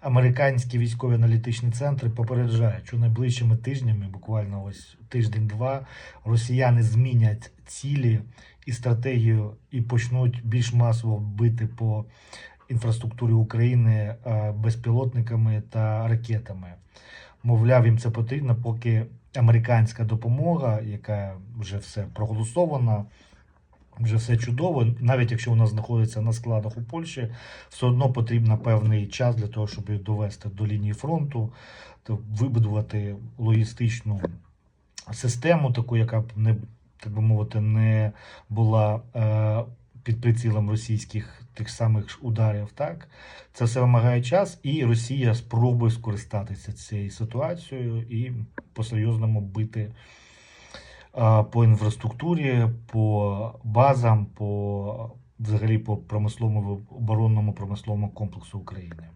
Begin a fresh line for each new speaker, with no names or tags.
американські військові аналітичні центри попереджають, що найближчими тижнями, буквально ось тиждень-два, росіяни змінять цілі і стратегію і почнуть більш масово бити по інфраструктурі України е, безпілотниками та ракетами. Мовляв, їм це потрібно, поки американська допомога, яка вже все проголосована, вже все чудово, навіть якщо вона знаходиться на складах у Польщі, все одно потрібно певний час для того, щоб її довести до лінії фронту, то вибудувати логістичну систему, таку, яка б не так би мовити, не була е, під прицілом російських тих самих ударів. Так це все вимагає час, і Росія спробує скористатися цією ситуацією і по-серйозному бити е, по інфраструктурі, по базам, по взагалі по промисловому оборонному промисловому комплексу України.